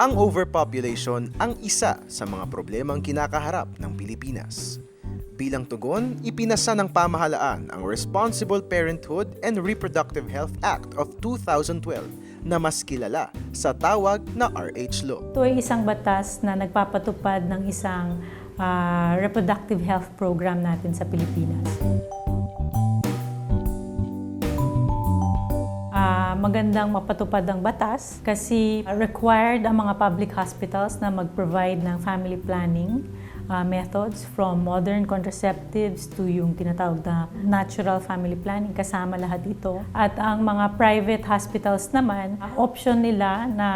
Ang overpopulation ang isa sa mga problemang kinakaharap ng Pilipinas. Bilang tugon, ipinasa ng pamahalaan ang Responsible Parenthood and Reproductive Health Act of 2012 na mas kilala sa tawag na RH Law. Ito ay isang batas na nagpapatupad ng isang ah, reproductive health program natin sa Pilipinas. Magandang mapatupad ang batas kasi required ang mga public hospitals na mag-provide ng family planning ah, methods from modern contraceptives to yung tinatawag na natural family planning kasama lahat ito. At ang mga private hospitals naman, option nila na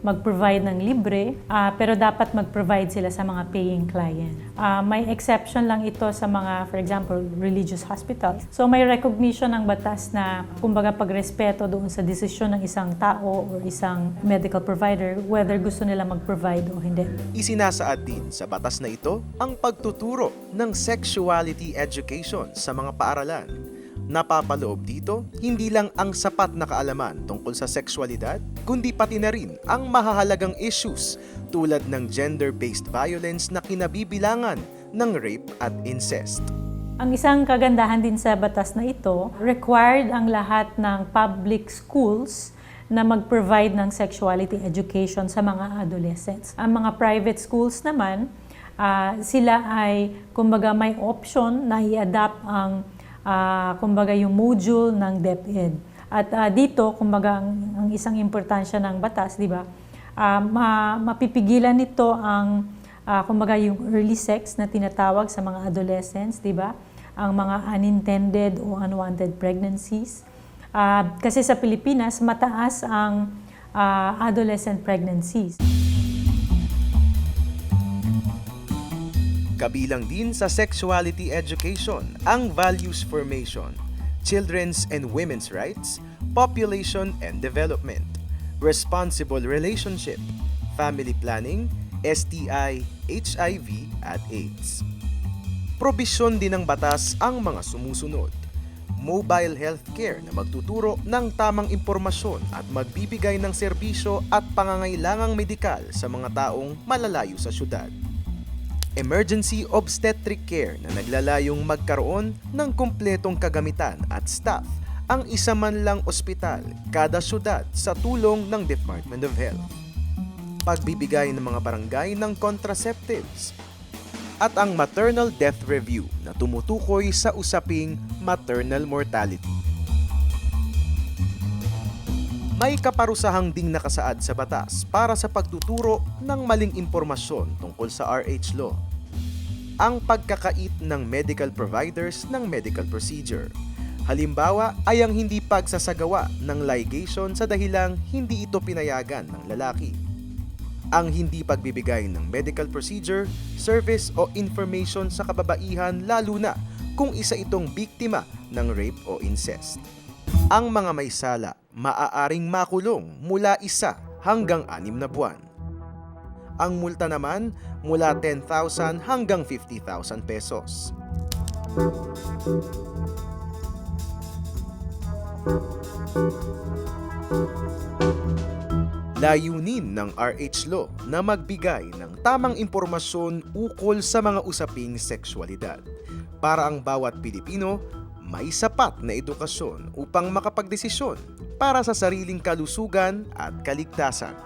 mag-provide ng libre, ah, pero dapat mag-provide sila sa mga paying client. Ah, may exception lang ito sa mga, for example, religious hospitals. So may recognition ng batas na, kumbaga, pagrespeto doon sa desisyon ng isang tao or isang medical provider, whether gusto nila mag-provide o hindi. Isinasaad din sa batas na ito ang pagtuturo ng sexuality education sa mga paaralan. Napapaloob dito hindi lang ang sapat na kaalaman tungkol sa sexualidad, kundi pati na rin ang mahahalagang issues tulad ng gender-based violence na kinabibilangan ng rape at incest. Ang isang kagandahan din sa batas na ito, required ang lahat ng public schools na mag-provide ng sexuality education sa mga adolescents. Ang mga private schools naman, ah, sila ay kumbaga may option na i-adapt ang ah, kumbaga yung module ng DepEd. At ah, dito, kumbaga ang, ang isang importansya ng batas, di ba? Ah, ma- mapipigilan nito ang ah, kumbaga yung early sex na tinatawag sa mga adolescents, di ba? Ang mga unintended o unwanted pregnancies. Ah, kasi sa Pilipinas, mataas ang ah, adolescent pregnancies. Kabilang din sa sexuality education ang values formation, children's and women's rights, population and development, responsible relationship, family planning, STI, HIV at AIDS. Probisyon din ng batas ang mga sumusunod. Mobile healthcare na magtuturo ng tamang impormasyon at magbibigay ng serbisyo at pangangailangang medikal sa mga taong malalayo sa syudad emergency obstetric care na naglalayong magkaroon ng kumpletong kagamitan at staff ang isa man lang ospital kada syudad sa tulong ng Department of Health. Pagbibigay ng mga barangay ng contraceptives at ang maternal death review na tumutukoy sa usaping maternal mortality. May kaparusahang ding nakasaad sa batas para sa pagtuturo ng maling impormasyon tungkol sa RH law. Ang pagkakait ng medical providers ng medical procedure. Halimbawa ay ang hindi pagsasagawa ng ligation sa dahilang hindi ito pinayagan ng lalaki. Ang hindi pagbibigay ng medical procedure, service o information sa kababaihan lalo na kung isa itong biktima ng rape o incest. Ang mga may sala maaaring makulong mula isa hanggang anim na buwan. Ang multa naman mula 10,000 hanggang 50,000 pesos. Layunin ng RH Law na magbigay ng tamang impormasyon ukol sa mga usaping sexualidad para ang bawat Pilipino may sapat na edukasyon upang makapagdesisyon para sa sariling kalusugan at kaligtasan.